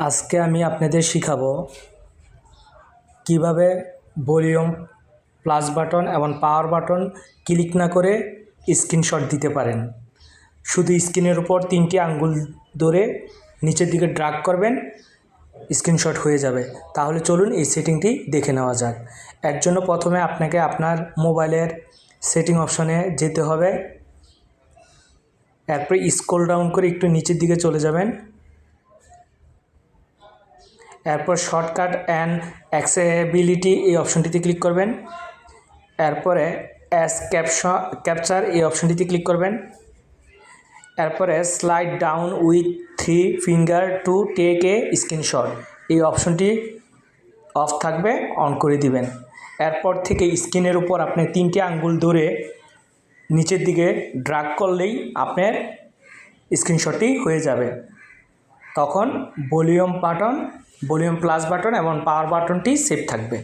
আজকে আমি আপনাদের শিখাবো কীভাবে ভলিউম, প্লাস বাটন এবং পাওয়ার বাটন ক্লিক না করে স্ক্রিনশট দিতে পারেন। শুধু স্ক্রিনের উপর তিনটি আঙ্গুল ধরে নিচের দিকে ড্রাগ করবেন, স্ক্রিনশট হয়ে যাবে। তাহলে চলুন এই সেটিংটি দেখে নেওয়া যাক। এর জন্য প্রথমে আপনাকে আপনার মোবাইলের সেটিং অপশনে যেতে হবে। এরপরে স্ক্রল ডাউন করে একটু নিচের দিকে চলে যাবেন। এরপর শর্টকাট অ্যান্ড অ্যাক্সেবিলিটি এই অপশনটিতে ক্লিক করবেন। এরপরে অ্যাস ক্যাপশন ক্যাপচার এই অপশনটিতে ক্লিক করবেন। এরপরে slide down with three finger to take a screenshot. এই অপশনটি অফ থাকবে, অন করে দিবেন। এরপর থেকে স্ক্রিনের উপর আপনি তিনটি আঙ্গুল ধরে নিচের দিকে ড্রাগ করলেই আপনার স্ক্রিনশটটি হয়ে যাবে। তখন volume button volume plus button এবং পাওয়ার বাটনটি সেভ থাকবে।